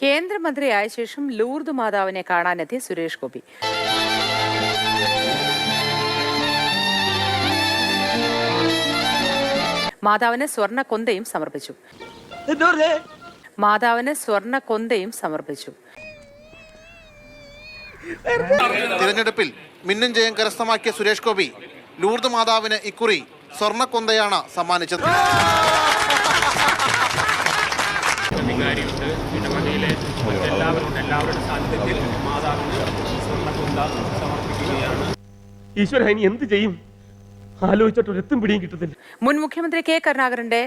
കേന്ദ്രമന്ത്രിയായ ശേഷം ലൂർദ് മാതാവിനെ കാണാനെത്തി സുരേഷ് ഗോപി. മാതാവിന് സ്വർണ കൊന്തയും സമർപ്പിച്ചു. മാതാവിന് സ്വർണ കൊന്തയും സമർപ്പിച്ചു. തിരഞ്ഞെടുപ്പിൽ മിന്നും ജയം കരസ്ഥമാക്കിയ സുരേഷ് ഗോപി ലൂർദ് മാതാവിന് ഇക്കുറി സ്വർണ കൊന്തയാണ് സമ്മാനിച്ചത്. സാന്നിധ്യത്തിൽ മാതാവിന് സ്വർണക്കുന്ത സമർപ്പിക്കുകയാണ്. ഈശ്വര ഇനി എന്ത് ചെയ്യും? ആലോചിച്ചിട്ട് ഒരെത്തും പിടിയും കിട്ടത്തില്ല. മുൻ മുഖ്യമന്ത്രി കെ കരുണാകരന്റെ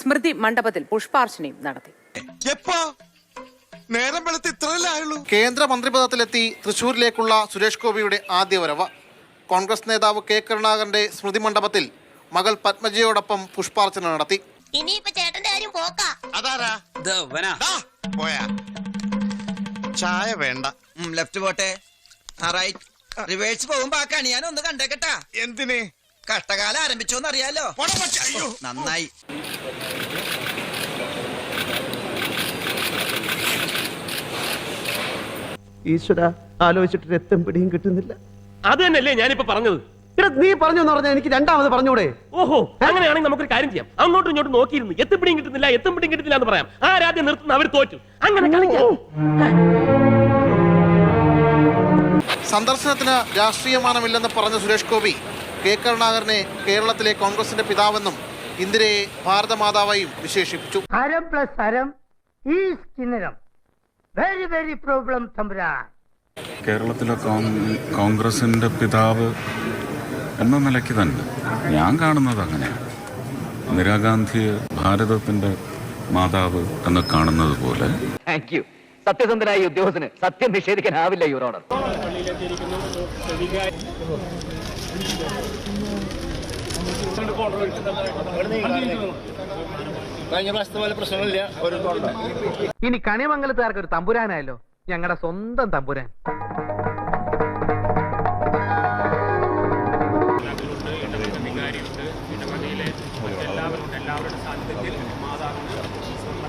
സ്മൃതി മണ്ഡപത്തിൽ പുഷ്പാർച്ചനയും നടത്തി. നേരം വെളുത്ത് ഇത്രയല്ലേ ആയുള്ളൂ? കേന്ദ്ര മന്ത്രിപദത്തിലെത്തി തൃശൂരിലേക്കുള്ള സുരേഷ് ഗോപിയുടെ ആദ്യ വരവ്. കോൺഗ്രസ് നേതാവ് കെ കരുണാകരന്റെ സ്മൃതി മണ്ഡപത്തിൽ മകൾ പത്മജയോടൊപ്പം പുഷ്പാർച്ചന നടത്തി. ഇനിയിപ്പോ ചേട്ടന്റെ കാര്യം പോക്കാ. അതാരാ? ദാ, പോയാ. ചായ വേണ്ട. ലെഫ്റ്റ് പോട്ടെ. റൈറ്റ് റിവേഴ്സ് പോകുമ്പോ ആ കണി ഞാൻ ഒന്ന് കണ്ടേക്കട്ടാ. എന്തിന്? കഷ്ടകാലം ആരംഭിച്ചോന്ന് അറിയാലോ? അയ്യോ. നന്നായി. ഈശ്വര ആലോചിച്ചിട്ട് രക്തം പിടിയും കിട്ടുന്നില്ല. അത് തന്നെയല്ലേ ഞാനിപ്പോ പറഞ്ഞത്. നീ പറഞ്ഞു എന്ന് പറഞ്ഞാൽ എനിക്ക് രണ്ടാമത് പറഞ്ഞൂടെ? ഓഹോ അങ്ങനെയാണെങ്കിൽ നമുക്കൊരു കാര്യം ചെയ്യാം. അങ്ങോട്ടും ഇങ്ങോട്ടും നോക്കിയിരുന്നു. എത്തും പിടിയും കിട്ടുന്നില്ല എത്തും പിടിയും കിട്ടുന്നില്ല എന്ന് പറയാം. ആരാദ്യം നിർത്തുന്ന അവർ തോറ്റു. അങ്ങനെ കളിക്കാം. സന്ദർശനത്തിന് രാഷ്ട്രീയമാനമില്ലെന്ന് പറഞ്ഞ സുരേഷ് ഗോപി കെ. കരുണാകരനെ കേരളത്തിലെ കോൺഗ്രസിന്റെ പിതാവെന്നും ഇന്ദിരയെ ഭാരതമാതാവായും വിശേഷിപ്പിച്ചു. ഹരം പ്ലസ് ഹരം ഈ വെരി വെരി പ്രോബ്ലം തമ്പുരാൻ. കേരളത്തിലെ കോൺഗ്രസിന്റെ പിതാവ് എന്ന നിലയ്ക്ക് തന്നെ ഞാൻ കാണുന്നത് അങ്ങനെയാണ് ഇന്ദിരാഗാന്ധിയെ ഭാരതത്തിന്റെ മാതാവ് എന്ന് കാണുന്നത് പോലെ താങ്ക് യു സത്യസന്ധനായ ഉദ്യോഗസ്ഥന് സത്യം നിഷേധിക്കാനാവില്ല യുവർ ഓർഡർ കഴിഞ്ഞ പ്രാവശ്യത്തെ പോലെ പ്രശ്നങ്ങളില്ല ഒരു ഇനി കണിമംഗലത്തുകാർക്ക് ഒരു തമ്പുരാനായല്ലോ. ഞങ്ങളുടെ സ്വന്തം തമ്പുരാൻ. എല്ലാവരും എല്ലാവരുടെ സാന്നിധ്യത്തിൽ മാതാവിന് സ്വർണ